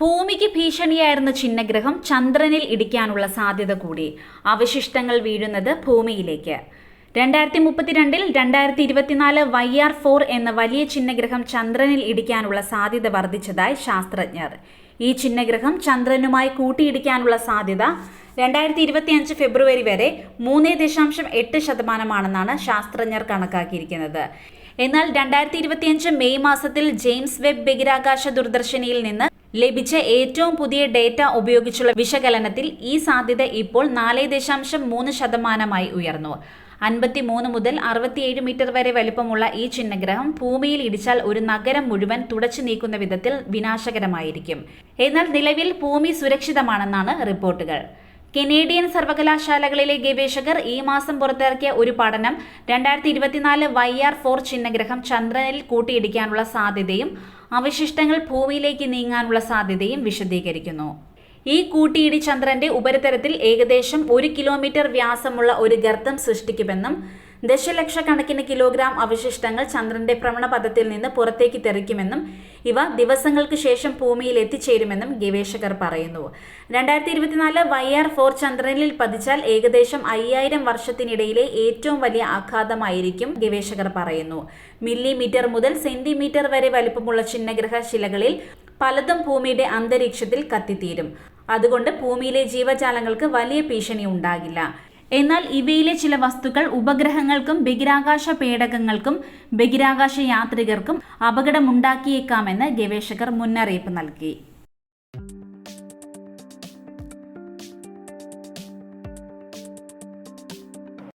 ഭൂമിക്ക് ഭീഷണിയായിരുന്ന ചിഹ്നഗ്രഹം ചന്ദ്രനിൽ ഇടിക്കാനുള്ള സാധ്യത കൂടി. അവശിഷ്ടങ്ങൾ വീഴുന്നത് ഭൂമിയിലേക്ക്. രണ്ടായിരത്തി മുപ്പത്തിരണ്ടിൽ രണ്ടായിരത്തി ഇരുപത്തിനാല് വൈ ആർ ഫോർ എന്ന വലിയ ചിഹ്നഗ്രഹം ചന്ദ്രനിൽ ഇടിക്കാനുള്ള സാധ്യത വർദ്ധിച്ചതായി ശാസ്ത്രജ്ഞർ. ഈ ചിഹ്നഗ്രഹം ചന്ദ്രനുമായി കൂട്ടിയിടിക്കാനുള്ള സാധ്യത രണ്ടായിരത്തി ഇരുപത്തിയഞ്ച് ഫെബ്രുവരി വരെ മൂന്ന് ദശാംശം എട്ട് ശതമാനമാണെന്നാണ് ശാസ്ത്രജ്ഞർ കണക്കാക്കിയിരിക്കുന്നത്. എന്നാൽ രണ്ടായിരത്തി ഇരുപത്തിയഞ്ച് മെയ് മാസത്തിൽ ജെയിംസ് വെബ് ബഹിരാകാശ ദൂരദർശിനിയിൽ നിന്ന് ലഭിച്ച ഏറ്റവും പുതിയ ഡേറ്റ ഉപയോഗിച്ചുള്ള വിശകലനത്തിൽ ഈ സാധ്യത ഇപ്പോൾ നാല് ദശാംശം മൂന്ന് ശതമാനമായി ഉയർന്നു. അൻപത്തി മൂന്ന് മുതൽ അറുപത്തിയേഴ് മീറ്റർ വരെ വലിപ്പമുള്ള ഈ ചിഹ്നഗ്രഹം ഭൂമിയിൽ ഇടിച്ചാൽ ഒരു നഗരം മുഴുവൻ തുടച്ചു നീക്കുന്ന വിധത്തിൽ വിനാശകരമായിരിക്കും. എന്നാൽ നിലവിൽ ഭൂമി സുരക്ഷിതമാണെന്നാണ് റിപ്പോർട്ടുകൾ. കനേഡിയൻ സർവകലാശാലകളിലെ ഗവേഷകർ ഈ മാസം പുറത്തിറക്കിയ ഒരു പഠനം രണ്ടായിരത്തി ഇരുപത്തിനാല് വൈ ആർ ഫോർ ചിഹ്നഗ്രഹം ചന്ദ്രനിൽ കൂട്ടിയിടിക്കാനുള്ള സാധ്യതയും അവശിഷ്ടങ്ങൾ ഭൂമിയിലേക്ക് നീങ്ങാനുള്ള സാധ്യതയും വിശദീകരിക്കുന്നു. ഈ കൂട്ടിയിടി ചന്ദ്രന്റെ ഉപരിതലത്തിൽ ഏകദേശം ഒരു കിലോമീറ്റർ വ്യാസമുള്ള ഒരു ഗർത്തം സൃഷ്ടിക്കുമെന്നും ദശലക്ഷക്കണക്കിന് കിലോഗ്രാം അവശിഷ്ടങ്ങൾ ചന്ദ്രന്റെ ഭ്രമണപഥത്തിൽ നിന്ന് പുറത്തേക്ക് തെറിക്കുമെന്നും ഇവ ദിവസങ്ങൾക്ക് ശേഷം ഭൂമിയിൽ എത്തിച്ചേരുമെന്നും ഗവേഷകർ പറയുന്നു. രണ്ടായിരത്തി ഇരുപത്തിനാല് വൈ ആർ ഫോർ ചന്ദ്രനിൽ പതിച്ചാൽ ഏകദേശം അയ്യായിരം വർഷത്തിനിടയിലെ ഏറ്റവും വലിയ ആഘാതമായിരിക്കും ഗവേഷകർ പറയുന്നു. മില്ലിമീറ്റർ മുതൽ സെന്റിമീറ്റർ വരെ വലിപ്പമുള്ള ചിഹ്നഗ്രഹ ശിലകളിൽ പലതും ഭൂമിയുടെ അന്തരീക്ഷത്തിൽ കത്തിത്തീരും. അതുകൊണ്ട് ഭൂമിയിലെ ജീവജാലങ്ങൾക്ക് വലിയ ഭീഷണി ഉണ്ടാകില്ല. എന്നാൽ ഇവയിലെ ചില വസ്തുക്കൾ ഉപഗ്രഹങ്ങൾക്കും ബഹിരാകാശ പേടകങ്ങൾക്കും ബഹിരാകാശ യാത്രികർക്കും അപകടമുണ്ടാക്കിയേക്കാമെന്ന് ഗവേഷകർ മുന്നറിയിപ്പ് നൽകി.